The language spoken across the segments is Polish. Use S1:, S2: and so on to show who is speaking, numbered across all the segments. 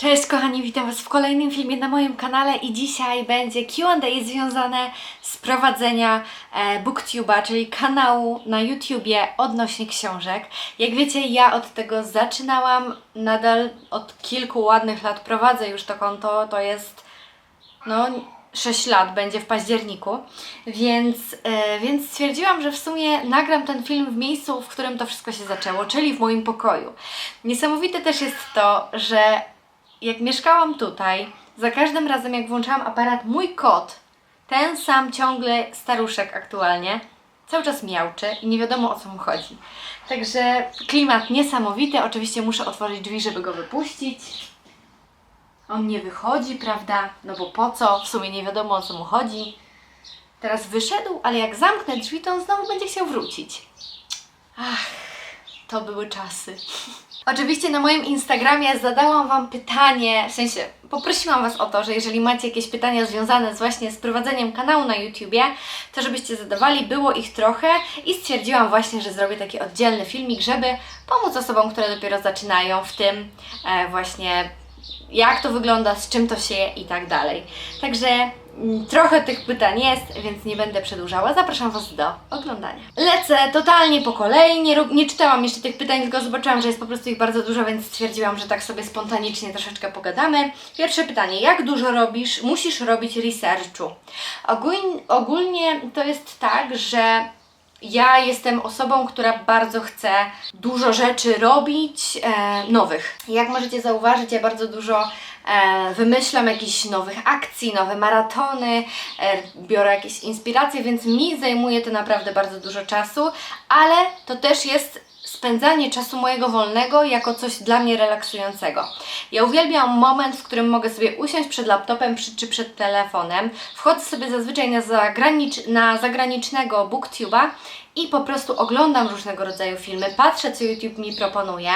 S1: Cześć kochani, witam Was w kolejnym filmie na moim kanale i dzisiaj będzie Q&A związane z prowadzenia e, Booktube'a, czyli kanału na YouTubie odnośnie książek. Jak wiecie, ja od tego zaczynałam, nadal od kilku ładnych lat prowadzę już to konto, to jest no 6 lat będzie w październiku, więc, e, więc stwierdziłam, że w sumie nagram ten film w miejscu, w którym to wszystko się zaczęło, czyli w moim pokoju. Niesamowite też jest to, że jak mieszkałam tutaj, za każdym razem jak włączałam aparat, mój kot, ten sam ciągle staruszek aktualnie, cały czas miauczy i nie wiadomo o co mu chodzi. Także klimat niesamowity, oczywiście muszę otworzyć drzwi, żeby go wypuścić. On nie wychodzi, prawda? No bo po co? W sumie nie wiadomo o co mu chodzi. Teraz wyszedł, ale jak zamknę drzwi, to on znowu będzie chciał wrócić. Ach, to były czasy. Oczywiście na moim Instagramie zadałam Wam pytanie, w sensie poprosiłam Was o to, że jeżeli macie jakieś pytania związane z właśnie z prowadzeniem kanału na YouTubie, to żebyście zadawali, było ich trochę i stwierdziłam właśnie, że zrobię taki oddzielny filmik, żeby pomóc osobom, które dopiero zaczynają w tym e, właśnie jak to wygląda, z czym to się je i tak dalej. Także trochę tych pytań jest, więc nie będę przedłużała. Zapraszam Was do oglądania. Lecę totalnie po kolei, nie, nie czytałam jeszcze tych pytań, tylko zobaczyłam, że jest po prostu ich bardzo dużo, więc stwierdziłam, że tak sobie spontanicznie troszeczkę pogadamy. Pierwsze pytanie, jak dużo robisz, musisz robić researchu? Ogólnie, ogólnie to jest tak, że ja jestem osobą, która bardzo chce dużo rzeczy robić, e, nowych. Jak możecie zauważyć, ja bardzo dużo wymyślam jakichś nowych akcji, nowe maratony, e, biorę jakieś inspiracje, więc mi zajmuje to naprawdę bardzo dużo czasu, ale to też jest spędzanie czasu mojego wolnego jako coś dla mnie relaksującego. Ja uwielbiam moment, w którym mogę sobie usiąść przed laptopem przy, czy przed telefonem. Wchodzę sobie zazwyczaj na, zagranicz, na zagranicznego booktuba i po prostu oglądam różnego rodzaju filmy, patrzę co YouTube mi proponuje.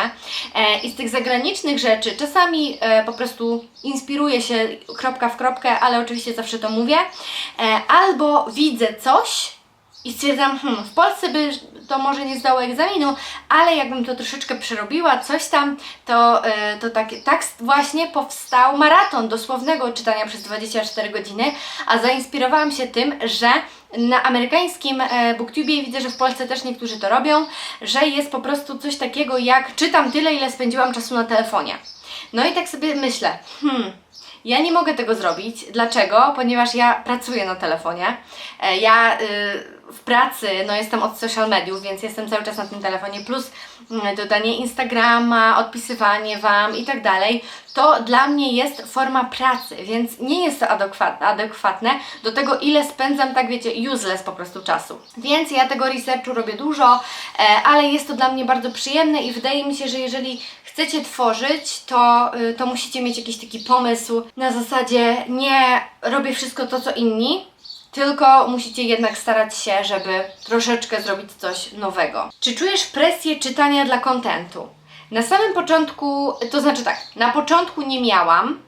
S1: E, i z tych zagranicznych rzeczy czasami e, po prostu inspiruję się kropka w kropkę, ale oczywiście zawsze to mówię, e, albo widzę coś i stwierdzam, hmm, w Polsce by to może nie zdało egzaminu, ale jakbym to troszeczkę przerobiła, coś tam, to, to tak, tak właśnie powstał maraton dosłownego czytania przez 24 godziny, a zainspirowałam się tym, że na amerykańskim e, booktubie widzę, że w Polsce też niektórzy to robią, że jest po prostu coś takiego jak czytam tyle, ile spędziłam czasu na telefonie. No i tak sobie myślę, hmm, ja nie mogę tego zrobić. Dlaczego? Ponieważ ja pracuję na telefonie. E, Ja y, w pracy, no jestem od social mediów, więc jestem cały czas na tym telefonie, plus mm, dodanie Instagrama, odpisywanie Wam i tak dalej. To dla mnie jest forma pracy, więc nie jest to adekwatne, do tego, ile spędzam, tak wiecie, useless po prostu czasu. Więc ja tego researchu robię dużo, e, ale jest to dla mnie bardzo przyjemne i wydaje mi się, że jeżeli chcecie tworzyć, to, y, to musicie mieć jakiś taki pomysł na zasadzie nie robię wszystko to, co inni, tylko musicie jednak starać się, żeby troszeczkę zrobić coś nowego. Czy czujesz presję czytania dla kontentu? Na samym początku, to znaczy tak, na początku nie miałam,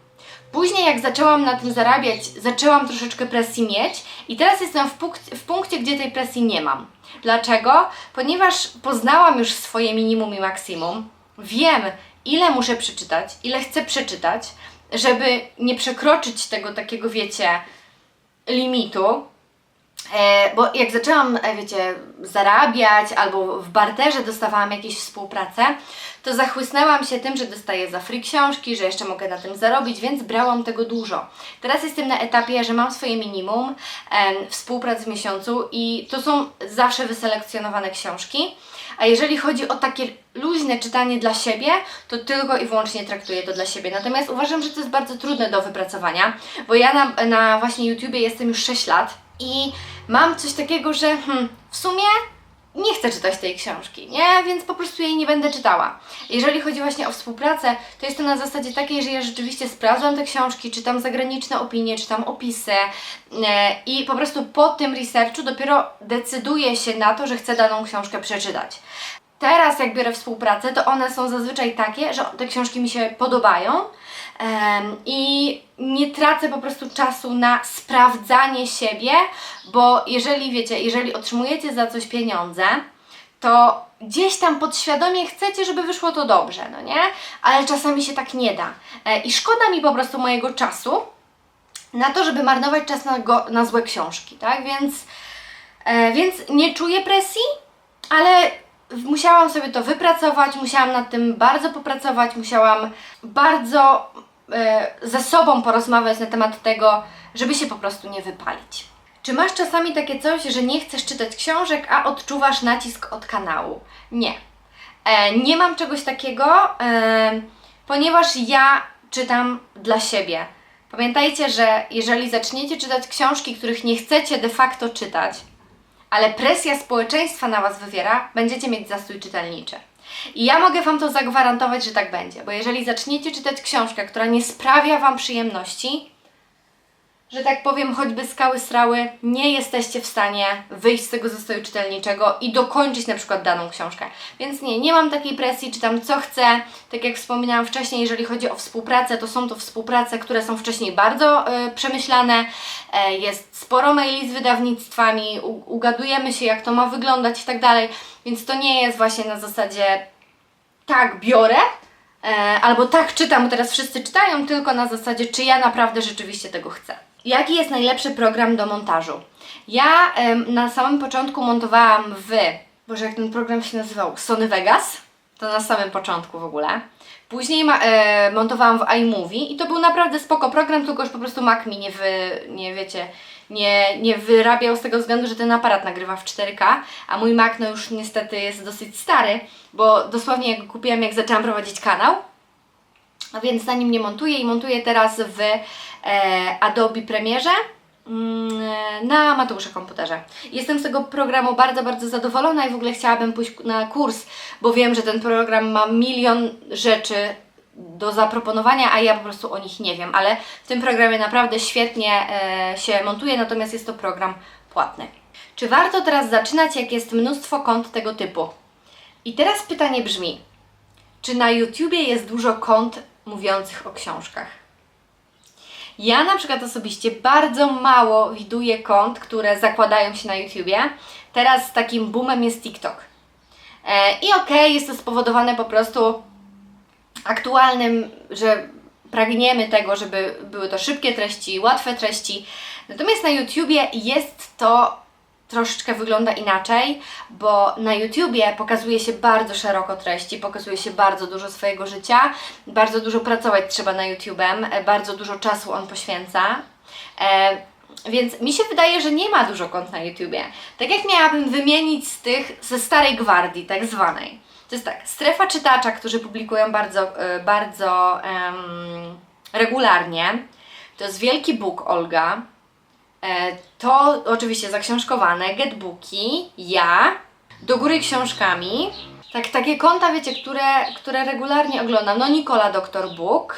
S1: Później jak zaczęłam na tym zarabiać, zaczęłam troszeczkę presji mieć i teraz jestem w, punk- w punkcie, gdzie tej presji nie mam. Dlaczego? Ponieważ poznałam już swoje minimum i maksimum. Wiem, ile muszę przeczytać, ile chcę przeczytać, żeby nie przekroczyć tego takiego, wiecie, limitu. E, bo jak zaczęłam, e, wiecie, zarabiać albo w barterze dostawałam jakieś współpracę, to zachłysnęłam się tym, że dostaję za free książki, że jeszcze mogę na tym zarobić, więc brałam tego dużo. Teraz jestem na etapie, że mam swoje minimum em, współprac w miesiącu i to są zawsze wyselekcjonowane książki. A jeżeli chodzi o takie luźne czytanie dla siebie, to tylko i wyłącznie traktuję to dla siebie. Natomiast uważam, że to jest bardzo trudne do wypracowania, bo ja na, na właśnie YouTubie jestem już 6 lat i mam coś takiego, że hmm, w sumie nie chcę czytać tej książki, nie? Więc po prostu jej nie będę czytała. Jeżeli chodzi właśnie o współpracę, to jest to na zasadzie takiej, że ja rzeczywiście sprawdzam te książki, czytam zagraniczne opinie, czytam opisy e, i po prostu po tym researchu dopiero decyduję się na to, że chcę daną książkę przeczytać. Teraz jak biorę współpracę, to one są zazwyczaj takie, że te książki mi się podobają i nie tracę po prostu czasu na sprawdzanie siebie, bo jeżeli wiecie, jeżeli otrzymujecie za coś pieniądze, to gdzieś tam podświadomie chcecie, żeby wyszło to dobrze, no nie? Ale czasami się tak nie da. E, I szkoda mi po prostu mojego czasu na to, żeby marnować czas na, go, na złe książki, tak? Więc, e, więc nie czuję presji, ale musiałam sobie to wypracować, musiałam nad tym bardzo popracować, musiałam bardzo ze sobą porozmawiać na temat tego, żeby się po prostu nie wypalić. Czy masz czasami takie coś, że nie chcesz czytać książek, a odczuwasz nacisk od kanału? Nie. E, nie mam czegoś takiego, e, ponieważ ja czytam dla siebie. Pamiętajcie, że jeżeli zaczniecie czytać książki, których nie chcecie de facto czytać, ale presja społeczeństwa na Was wywiera, będziecie mieć zastój czytelniczy. I ja mogę Wam to zagwarantować, że tak będzie, bo jeżeli zaczniecie czytać książkę, która nie sprawia Wam przyjemności, że tak powiem, choćby skały srały, nie jesteście w stanie wyjść z tego zastoju czytelniczego i dokończyć na przykład daną książkę. Więc nie, nie mam takiej presji, czytam co chcę. Tak jak wspominałam wcześniej, jeżeli chodzi o współpracę, to są to współprace, które są wcześniej bardzo e, przemyślane. E, jest sporo maili z wydawnictwami, u, ugadujemy się, jak to ma wyglądać i tak dalej. Więc to nie jest właśnie na zasadzie tak biorę, e, albo tak czytam, teraz wszyscy czytają, tylko na zasadzie, czy ja naprawdę rzeczywiście tego chcę. Jaki jest najlepszy program do montażu? Ja em, na samym początku montowałam w, boże jak ten program się nazywał, Sony Vegas, to na samym początku w ogóle. Później ma, e, montowałam w iMovie i to był naprawdę spoko program, tylko już po prostu Mac mi nie wy, nie wiecie, nie, nie wyrabiał z tego względu, że ten aparat nagrywa w 4K, a mój Mac no już niestety jest dosyć stary, bo dosłownie jak go kupiłam, jak zaczęłam prowadzić kanał, więc na nim nie montuję i montuję teraz w e, Adobe Premierze mm, na Mateusza komputerze. Jestem z tego programu bardzo, bardzo zadowolona i w ogóle chciałabym pójść na kurs, bo wiem, że ten program ma milion rzeczy do zaproponowania, a ja po prostu o nich nie wiem, ale w tym programie naprawdę świetnie e, się montuje, natomiast jest to program płatny. Czy warto teraz zaczynać, jak jest mnóstwo kont tego typu? I teraz pytanie brzmi, czy na YouTubie jest dużo kont mówiących o książkach? Ja na przykład osobiście bardzo mało widuję kont, które zakładają się na YouTubie. Teraz takim boomem jest TikTok. E, I okej, jest to spowodowane po prostu aktualnym, że pragniemy tego, żeby były to szybkie treści, łatwe treści. Natomiast na YouTubie jest to troszeczkę wygląda inaczej, bo na YouTubie pokazuje się bardzo szeroko treści, pokazuje się bardzo dużo swojego życia, bardzo dużo pracować trzeba na YouTubem, e, bardzo dużo czasu on poświęca. E, więc mi się wydaje, że nie ma dużo kont na YouTubie. Tak jak miałabym wymienić z tych ze starej gwardii, tak zwanej. To jest tak, strefa czytacza, którzy publikują bardzo, e, bardzo regularnie. To jest Wielki Bóg Olga. E, to oczywiście zaksiążkowane, getbooki, ja, do góry książkami. Tak, takie konta, wiecie, które, które regularnie oglądam. No Nikola Doktor Book.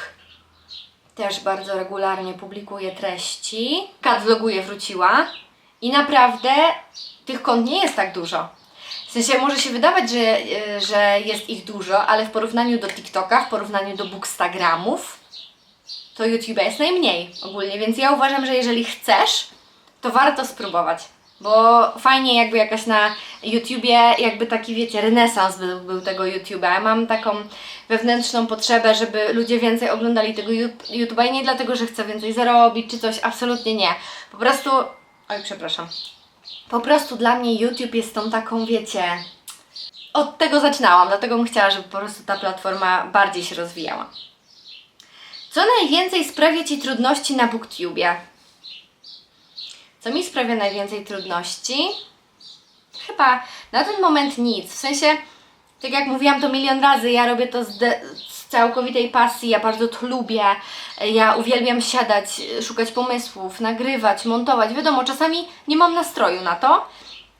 S1: Też bardzo regularnie publikuje treści. Kat vloguje wróciła. I naprawdę tych kont nie jest tak dużo. W sensie może się wydawać, że, e, że jest ich dużo, ale w porównaniu do TikToka, w porównaniu do Bookstagramów, to YouTube jest najmniej ogólnie, więc ja uważam, że jeżeli chcesz, to warto spróbować. Bo fajnie jakby jakaś na YouTubie, jakby taki wiecie, renesans był, był tego YouTube'a. Mam taką wewnętrzną potrzebę, żeby ludzie więcej oglądali tego YouTube'a i nie dlatego, że chcę więcej zarobić czy coś, absolutnie nie. Po prostu, oj przepraszam, po prostu dla mnie YouTube jest tą taką, wiecie, od tego zaczynałam, dlatego bym chciała, żeby po prostu ta platforma bardziej się rozwijała. Co najwięcej sprawia Ci trudności na BookTubie? Co mi sprawia najwięcej trudności? Chyba na ten moment nic. W sensie, tak jak mówiłam to milion razy, ja robię to z, z całkowitej pasji, ja bardzo to lubię. Ja uwielbiam siadać, szukać pomysłów, nagrywać, montować. Wiadomo, czasami nie mam nastroju na to,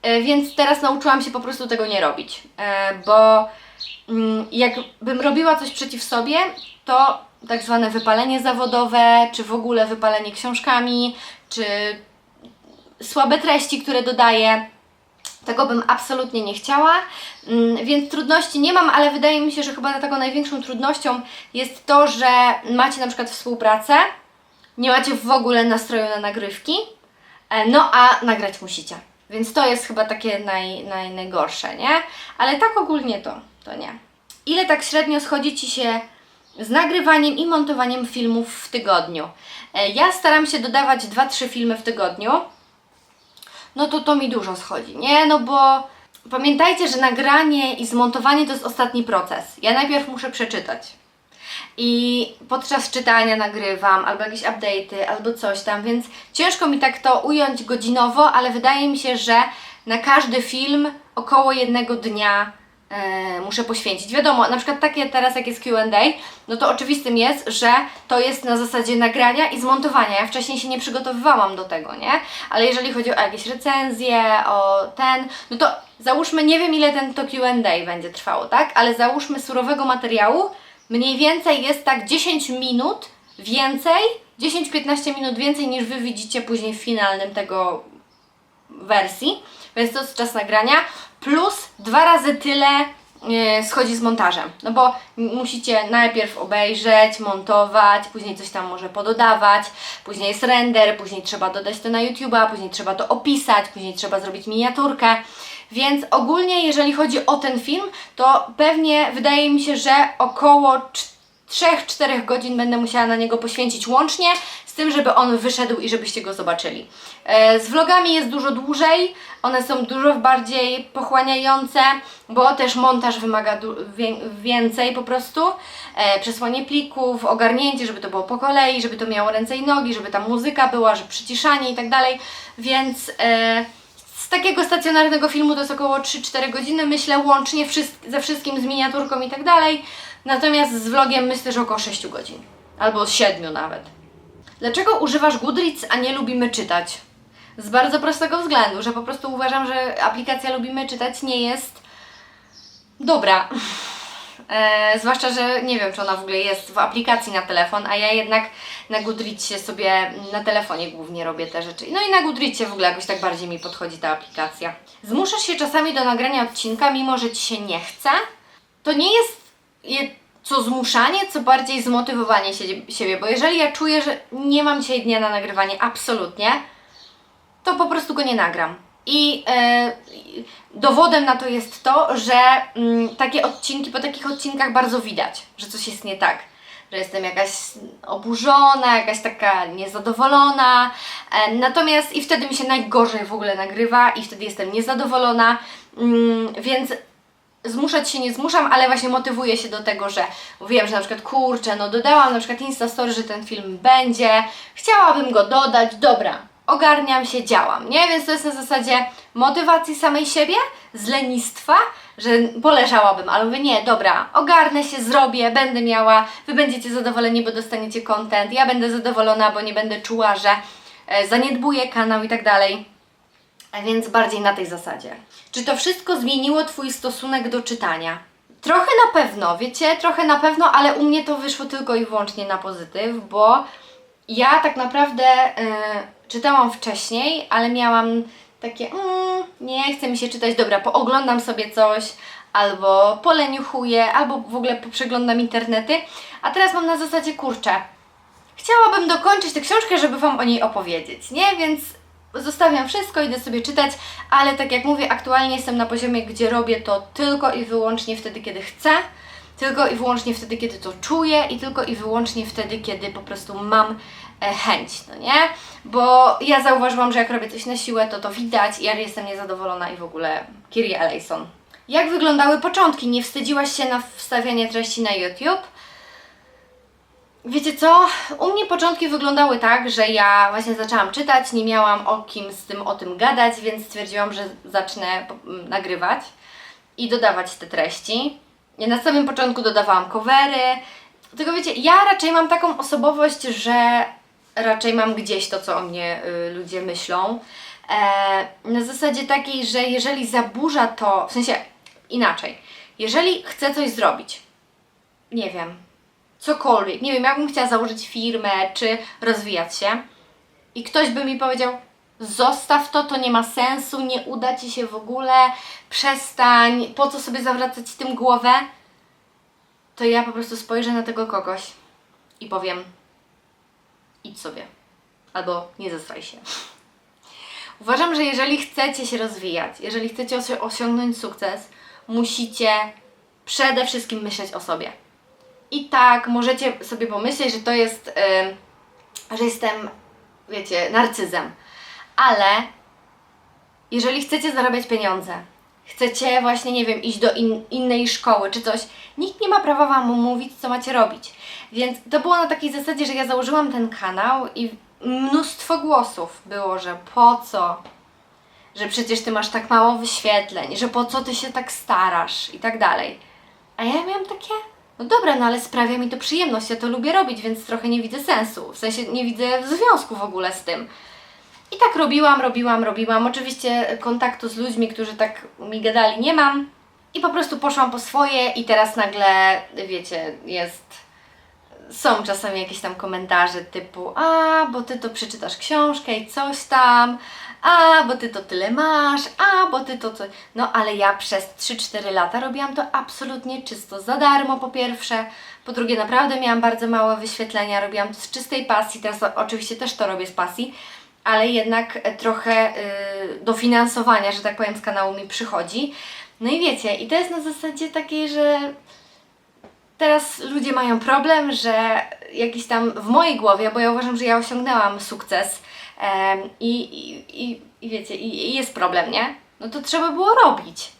S1: e, więc teraz nauczyłam się po prostu tego nie robić. E, Bo mm, jakbym robiła coś przeciw sobie, to tak zwane wypalenie zawodowe, czy w ogóle wypalenie książkami, czy słabe treści, które dodaję. Tego bym absolutnie nie chciała, Mm, więc trudności nie mam, ale wydaje mi się, że chyba taką największą trudnością jest to, że macie na przykład współpracę, nie macie w ogóle nastroju na nagrywki, e, no a nagrać musicie. Więc to jest chyba takie naj, naj, najgorsze, nie? Ale tak ogólnie to, to nie. Ile tak średnio schodzi Ci się z nagrywaniem i montowaniem filmów w tygodniu? E, Ja staram się dodawać 2-3 filmy w tygodniu. No to to mi dużo schodzi, nie? No bo pamiętajcie, że nagranie i zmontowanie to jest ostatni proces. Ja najpierw muszę przeczytać. I podczas czytania nagrywam, albo jakieś update'y, albo coś tam, więc ciężko mi tak to ująć godzinowo, ale wydaje mi się, że na każdy film około jednego dnia e, muszę poświęcić. Wiadomo, na przykład takie teraz jak jest Q&A, no to oczywistym jest, że to jest na zasadzie nagrania i zmontowania. Ja wcześniej się nie przygotowywałam do tego, nie? Ale jeżeli chodzi o jakieś recenzje, o ten, no to załóżmy, nie wiem ile ten to Q&A będzie trwało, tak? Ale załóżmy surowego materiału, mniej więcej jest tak 10 minut więcej, 10-15 minut więcej niż Wy widzicie później w finalnym tego wersji, więc to jest czas nagrania, plus dwa razy tyle e, schodzi z montażem, no bo musicie najpierw obejrzeć, montować, później coś tam może pododawać, później jest render, później trzeba dodać to na YouTube'a, później trzeba to opisać, później trzeba zrobić miniaturkę, więc ogólnie jeżeli chodzi o ten film, to pewnie wydaje mi się, że około 3-4 godzin będę musiała na niego poświęcić łącznie, tym, żeby on wyszedł i żebyście go zobaczyli. E, Z vlogami jest dużo dłużej, one są dużo bardziej pochłaniające, bo też montaż wymaga więcej po prostu. E, Przesłanie plików, ogarnięcie, żeby to było po kolei, żeby to miało ręce i nogi, żeby ta muzyka była, że przyciszanie i tak dalej, więc... E, z takiego stacjonarnego filmu to jest około 3-4 godziny, myślę, łącznie ze wszystkim, z miniaturką i tak dalej. Natomiast z vlogiem myślę, że około 6 godzin. Albo 7 nawet. Dlaczego używasz Goodreads, a nie lubimy czytać? Z bardzo prostego względu, że po prostu uważam, że aplikacja Lubimy Czytać nie jest dobra. E, zwłaszcza, że nie wiem, czy ona w ogóle jest w aplikacji na telefon, a ja jednak na Goodreadsie sobie na telefonie głównie robię te rzeczy. No i na Goodreadsie w ogóle jakoś tak bardziej mi podchodzi ta aplikacja. Zmuszasz się czasami do nagrania odcinka, mimo że Ci się nie chce. To nie jest je, co zmuszanie, co bardziej zmotywowanie siebie, bo jeżeli ja czuję, że nie mam dzisiaj dnia na nagrywanie, absolutnie, to po prostu go nie nagram. I e, dowodem na to jest to, że mm, takie odcinki, po takich odcinkach bardzo widać, że coś jest nie tak. Że jestem jakaś oburzona, jakaś taka niezadowolona. E, natomiast i wtedy mi się najgorzej w ogóle nagrywa, i wtedy jestem niezadowolona. Mm, więc zmuszać się nie zmuszam, ale właśnie motywuję się do tego, że wiem, że na przykład kurczę, no dodałam na przykład Instastory, że ten film będzie, chciałabym go dodać, dobra, ogarniam się, działam, nie? Więc to jest na zasadzie motywacji samej siebie, z lenistwa, że poleżałabym, ale mówię, nie, dobra, ogarnę się, zrobię, będę miała, Wy będziecie zadowoleni, bo dostaniecie content, ja będę zadowolona, bo nie będę czuła, że e, zaniedbuję kanał i tak dalej. A więc bardziej na tej zasadzie. Czy to wszystko zmieniło Twój stosunek do czytania? Trochę na pewno, wiecie, trochę na pewno, ale u mnie to wyszło tylko i wyłącznie na pozytyw, bo ja tak naprawdę e, czytałam wcześniej, ale miałam takie, mm, nie chce mi się czytać, dobra, pooglądam sobie coś, albo poleniuchuję, albo w ogóle przeglądam internety, a teraz mam na zasadzie, kurczę, chciałabym dokończyć tę książkę, żeby Wam o niej opowiedzieć, nie? Więc zostawiam wszystko, idę sobie czytać, ale tak jak mówię, aktualnie jestem na poziomie, gdzie robię to tylko i wyłącznie wtedy, kiedy chcę, tylko i wyłącznie wtedy, kiedy to czuję i tylko i wyłącznie wtedy, kiedy po prostu mam e, chęć, no nie? Bo ja zauważyłam, że jak robię coś na siłę, to to widać i ja jestem niezadowolona i w ogóle Kiri Ellison. Jak wyglądały początki? Nie wstydziłaś się na wstawianie treści na YouTube? Wiecie co? U mnie początki wyglądały tak, że ja właśnie zaczęłam czytać, nie miałam o kim z tym o tym gadać, więc stwierdziłam, że zacznę po- m, nagrywać i dodawać te treści. Ja na samym początku dodawałam covery, tylko wiecie, ja raczej mam taką osobowość, że raczej mam gdzieś to, co o mnie y, ludzie myślą. E, na zasadzie takiej, że jeżeli zaburza to, w sensie inaczej, jeżeli chcę coś zrobić, nie wiem, cokolwiek, nie wiem, jakbym chciała założyć firmę, czy rozwijać się i ktoś by mi powiedział, zostaw to, to nie ma sensu, nie uda Ci się w ogóle, przestań, po co sobie zawracać tym głowę, to ja po prostu spojrzę na tego kogoś i powiem, idź sobie, albo nie zestraj się. Uważam, że jeżeli chcecie się rozwijać, jeżeli chcecie osi- osiągnąć sukces, musicie przede wszystkim myśleć o sobie. I tak, możecie sobie pomyśleć, że to jest, że jestem, wiecie, narcyzem. Ale jeżeli chcecie zarabiać pieniądze, chcecie właśnie, nie wiem, iść do in, innej szkoły czy coś, nikt nie ma prawa Wam mówić, co macie robić. Więc to było na takiej zasadzie, że ja założyłam ten kanał i mnóstwo głosów było, że po co, że przecież Ty masz tak mało wyświetleń, że po co Ty się tak starasz i tak dalej. A ja miałam takie, no dobra, no ale sprawia mi to przyjemność, ja to lubię robić, więc trochę nie widzę sensu, w sensie nie widzę związku w ogóle z tym. I tak robiłam, robiłam, robiłam. Oczywiście kontaktu z ludźmi, którzy tak mi gadali, nie mam. I po prostu poszłam po swoje i teraz nagle, wiecie, jest... Są czasami jakieś tam komentarze typu a, bo ty to przeczytasz książkę i coś tam, a, bo ty to tyle masz, a, bo ty to coś... No ale ja przez 3-4 lata robiłam to absolutnie czysto, za darmo po pierwsze, po drugie naprawdę miałam bardzo małe wyświetlenia, robiłam to z czystej pasji, teraz oczywiście też to robię z pasji, ale jednak e, trochę y, dofinansowania, że tak powiem, z kanału mi przychodzi. No i wiecie, i to jest na zasadzie takiej, że teraz ludzie mają problem, że jakiś tam w mojej głowie, bo ja uważam, że ja osiągnęłam sukces i, i, i, wiecie, i, i jest problem, nie? No to trzeba było robić.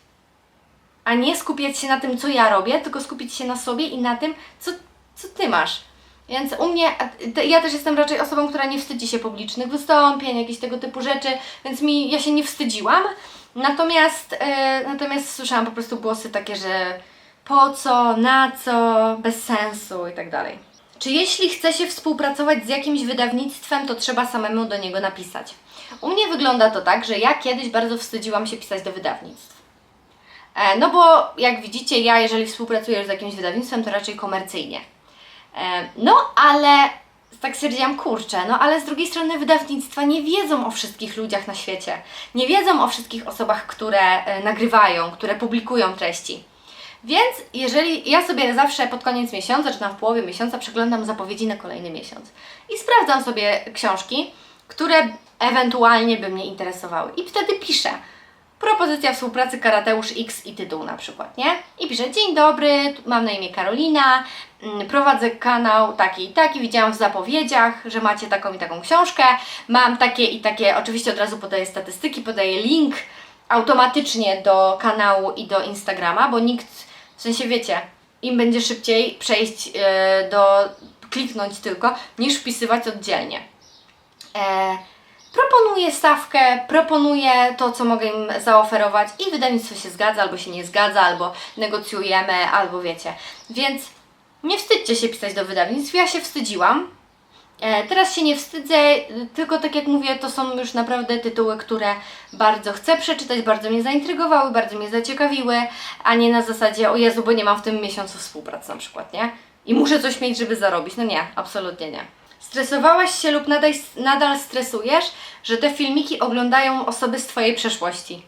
S1: A nie skupiać się na tym, co ja robię, tylko skupić się na sobie i na tym, co, co ty masz. Więc u mnie, ja też jestem raczej osobą, która nie wstydzi się publicznych wystąpień, jakichś tego typu rzeczy, więc mi, ja się nie wstydziłam. Natomiast, e, natomiast słyszałam po prostu głosy takie, że po co, na co, bez sensu i tak dalej. Czy jeśli chce się współpracować z jakimś wydawnictwem, to trzeba samemu do niego napisać? U mnie wygląda to tak, że ja kiedyś bardzo wstydziłam się pisać do wydawnictw. E, No bo jak widzicie, ja jeżeli współpracuję z jakimś wydawnictwem, to raczej komercyjnie. E, No ale tak stwierdziłam, kurczę, no ale z drugiej strony wydawnictwa nie wiedzą o wszystkich ludziach na świecie. Nie wiedzą o wszystkich osobach, które e, nagrywają, które publikują treści. Więc jeżeli ja sobie zawsze pod koniec miesiąca, czy tam w połowie miesiąca przeglądam zapowiedzi na kolejny miesiąc i sprawdzam sobie książki, które ewentualnie by mnie interesowały. I wtedy piszę, propozycja współpracy Karateusz X i tytuł na przykład, nie? I piszę, dzień dobry, mam na imię Karolina, mm, prowadzę kanał taki i taki, widziałam w zapowiedziach, że macie taką i taką książkę, mam takie i takie, oczywiście od razu podaję statystyki, podaję link automatycznie do kanału i do Instagrama, bo nikt, w sensie wiecie, im będzie szybciej przejść e, do, kliknąć tylko, niż wpisywać oddzielnie. E, proponuję stawkę, proponuję to, co mogę im zaoferować i wydawnictwo się zgadza, albo się nie zgadza, albo negocjujemy, albo wiecie. Więc nie wstydźcie się pisać do wydawnictw, ja się wstydziłam. E, teraz się nie wstydzę, tylko tak jak mówię, to są już naprawdę tytuły, które bardzo chcę przeczytać, bardzo mnie zaintrygowały, bardzo mnie zaciekawiły, a nie na zasadzie, o Jezu, bo nie mam w tym miesiącu współpracy na przykład, nie? I muszę coś mieć, żeby zarobić. No nie, absolutnie nie. Stresowałaś się lub nadal, nadal stresujesz, że te filmiki oglądają osoby z Twojej przeszłości?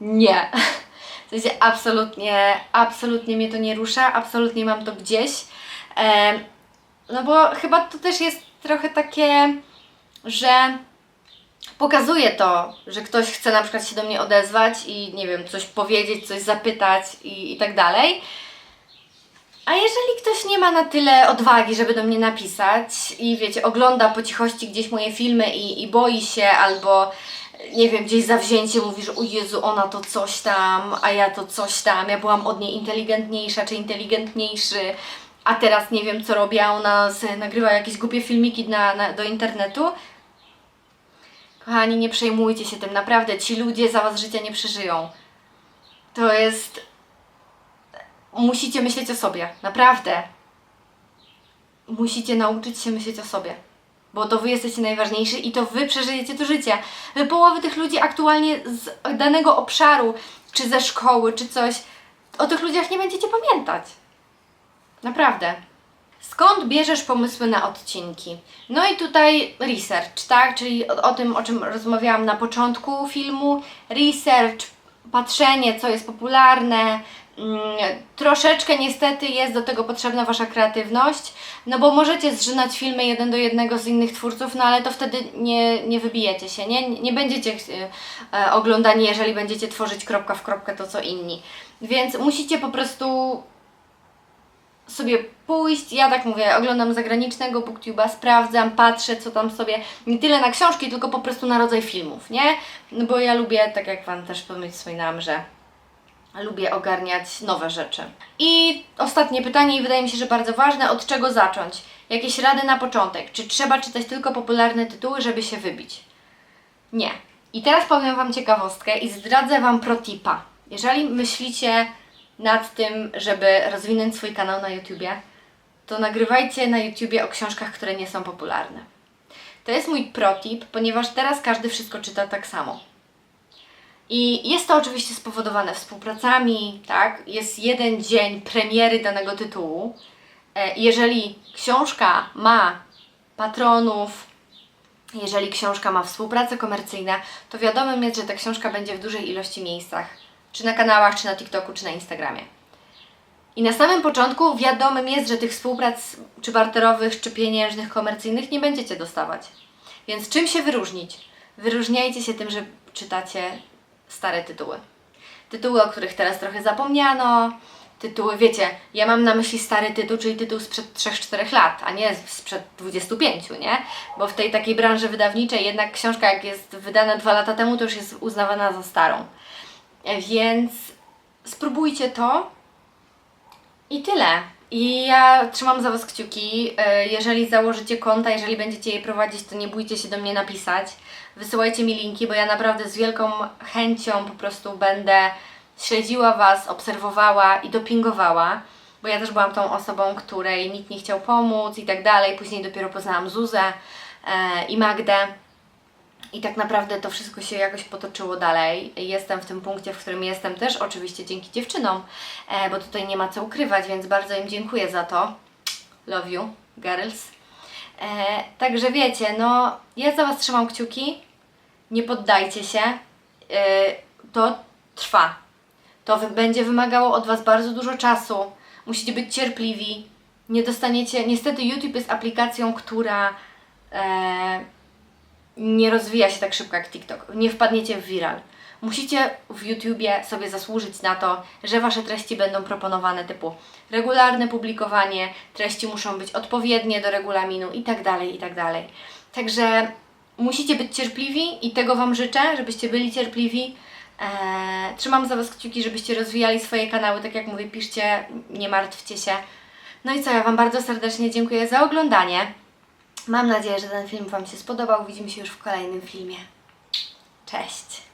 S1: Nie. W sensie absolutnie, absolutnie mnie to nie rusza, absolutnie mam to gdzieś. Em, no bo chyba to też jest trochę takie, że pokazuje to, że ktoś chce na przykład się do mnie odezwać i nie wiem, coś powiedzieć, coś zapytać i, i tak dalej. A jeżeli ktoś nie ma na tyle odwagi, żeby do mnie napisać i wiecie, ogląda po cichości gdzieś moje filmy i, i boi się albo nie wiem, gdzieś zawzięcie mówi, że o Jezu, ona to coś tam, a ja to coś tam, ja byłam od niej inteligentniejsza czy inteligentniejszy, a teraz nie wiem co robi, a ona nagrywa jakieś głupie filmiki na, na, do internetu. Kochani, nie przejmujcie się tym, naprawdę, ci ludzie za Was życia nie przeżyją. To jest... Musicie myśleć o sobie, naprawdę. Musicie nauczyć się myśleć o sobie. Bo to Wy jesteście najważniejsi i to Wy przeżyjecie to życie. Wy połowy tych ludzi aktualnie z danego obszaru, czy ze szkoły, czy coś, o tych ludziach nie będziecie pamiętać. Naprawdę. Skąd bierzesz pomysły na odcinki? No i tutaj research, tak? Czyli o, o tym, o czym rozmawiałam na początku filmu. Research, patrzenie, co jest popularne, Mm, Troszeczkę niestety jest do tego potrzebna Wasza kreatywność, no bo możecie zrzynać filmy jeden do jednego z innych twórców, no ale to wtedy nie, nie wybijecie się, nie, nie będziecie e, oglądani, jeżeli będziecie tworzyć kropka w kropkę to co inni. Więc musicie po prostu sobie pójść, ja tak mówię, oglądam zagranicznego booktube'a, sprawdzam, patrzę, co tam sobie, nie tyle na książki, tylko po prostu na rodzaj filmów, nie? No bo ja lubię, tak jak Wam też wspominałam, że lubię ogarniać nowe rzeczy. I ostatnie pytanie, i wydaje mi się, że bardzo ważne, od czego zacząć? Jakieś rady na początek? Czy trzeba czytać tylko popularne tytuły, żeby się wybić? Nie. I teraz powiem Wam ciekawostkę i zdradzę Wam protipa. Jeżeli myślicie nad tym, żeby rozwinąć swój kanał na YouTubie, to nagrywajcie na YouTubie o książkach, które nie są popularne. To jest mój protip, ponieważ teraz każdy wszystko czyta tak samo. I jest to oczywiście spowodowane współpracami, tak? Jest jeden dzień premiery danego tytułu. E, Jeżeli książka ma patronów, jeżeli książka ma współpracę komercyjne, to wiadomym jest, że ta książka będzie w dużej ilości miejscach, czy na kanałach, czy na TikToku, czy na Instagramie. I na samym początku wiadomym jest, że tych współprac, czy barterowych, czy pieniężnych, komercyjnych nie będziecie dostawać. Więc czym się wyróżnić? Wyróżniajcie się tym, że czytacie stare tytuły. Tytuły, o których teraz trochę zapomniano, tytuły, wiecie, ja mam na myśli stary tytuł, czyli tytuł sprzed 3-4 lat, a nie sprzed 25, nie? Bo w tej takiej branży wydawniczej jednak książka, jak jest wydana dwa lata temu, to już jest uznawana za starą. E, Więc spróbujcie to i tyle. I ja trzymam za Was kciuki. E, Jeżeli założycie konta, jeżeli będziecie je prowadzić, to nie bójcie się do mnie napisać. Wysyłajcie mi linki, bo ja naprawdę z wielką chęcią po prostu będę śledziła Was, obserwowała i dopingowała. Bo ja też byłam tą osobą, której nikt nie chciał pomóc i tak dalej. Później dopiero poznałam Zuzę e, i Magdę. I tak naprawdę to wszystko się jakoś potoczyło dalej. Jestem w tym punkcie, w którym jestem też oczywiście dzięki dziewczynom, e, bo tutaj nie ma co ukrywać, więc bardzo im dziękuję za to. Love you, girls. E, także wiecie, no ja za Was trzymam kciuki. Nie poddajcie się. E, to trwa. To będzie wymagało od Was bardzo dużo czasu. Musicie być cierpliwi. Nie dostaniecie. Niestety, YouTube jest aplikacją, która nie rozwija się tak szybko jak TikTok. Nie wpadniecie w viral. Musicie w YouTubie sobie zasłużyć na to, że Wasze treści będą proponowane typu regularne publikowanie, treści muszą być odpowiednie do regulaminu tak tak dalej. Także musicie być cierpliwi i tego Wam życzę, żebyście byli cierpliwi. Eee, trzymam za Was kciuki, żebyście rozwijali swoje kanały, tak jak mówię, piszcie, nie martwcie się. No i co, ja Wam bardzo serdecznie dziękuję za oglądanie. Mam nadzieję, że ten film Wam się spodobał. Widzimy się już w kolejnym filmie. Cześć!